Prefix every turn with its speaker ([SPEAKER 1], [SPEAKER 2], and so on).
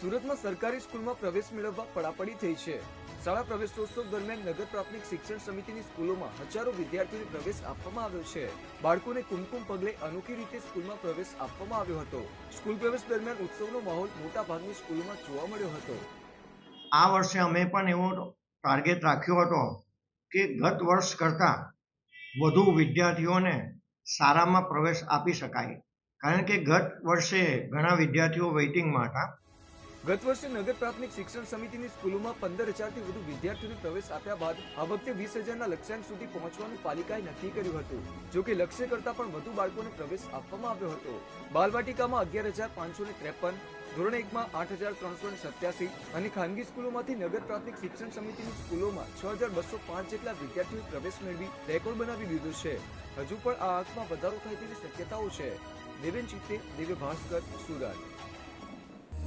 [SPEAKER 1] સુરતમાં સરકારી સ્કૂલમાં પ્રવેશ મેળવવા પડાપડી થઈ છે. શાળા પ્રવેશોત્સવ દરમિયાન નગર પ્રાથમિક શિક્ષણ સમિતિની સ્કૂલોમાં હજારો વિદ્યાર્થીઓને પ્રવેશ આપવામાં આવ્યો છે. બાળકોને કુમકુમ પગલે અનોખી રીતે સ્કૂલમાં પ્રવેશ આપવામાં આવ્યો હતો. સ્કૂલ પ્રવેશ દરમિયાન ઉત્સવનો માહોલ મોટા ભાગની સ્કૂલોમાં જોવા મળ્યો હતો.
[SPEAKER 2] આ વર્ષે અમે પણ એવો ટાર્ગેટ રાખ્યો હતો કે ગત વર્ષ કરતાં વધુ વિદ્યાર્થીઓને શાળામાં પ્રવેશ આપી શકાય. કારણ કે ગત વર્ષે ઘણા વિદ્યાર્થીઓ વેઇટિંગમાં હતા.
[SPEAKER 1] ગત વર્ષે નગર પ્રાથમિક શિક્ષણ સમિતિની સ્કૂલોમાં પંદર હજારથી વધુ વિદ્યાર્થીઓને પ્રવેશ આપ્યા બાદ આ વખતે વીસ હજારના લક્ષ્યાંક સુધી પહોંચવાનું પાલિકાએ નક્કી કર્યું હતું. જો કે લક્ષ્ય કરતાં પણ વધુ બાળકોને પ્રવેશ આપવામાં આવ્યો હતો. બાલવાટિકામાં અગિયાર હજાર પાંચસો ને ત્રેપન, ધોરણ એકમાં આઠ હજાર ત્રણસો ને સત્યાસી અને ખાનગી સ્કૂલોમાંથી નગર પ્રાથમિક શિક્ષણ સમિતિની સ્કૂલોમાં છ હજાર બસો પાંચ જેટલા વિદ્યાર્થીઓએ પ્રવેશ મેળવી રેકોર્ડ બનાવી દીધો છે. હજુ પણ આ આંકમાં વધારો થાય તેવી શક્યતાઓ છે. Deven Chitte, Divya Bhaskar, Surat.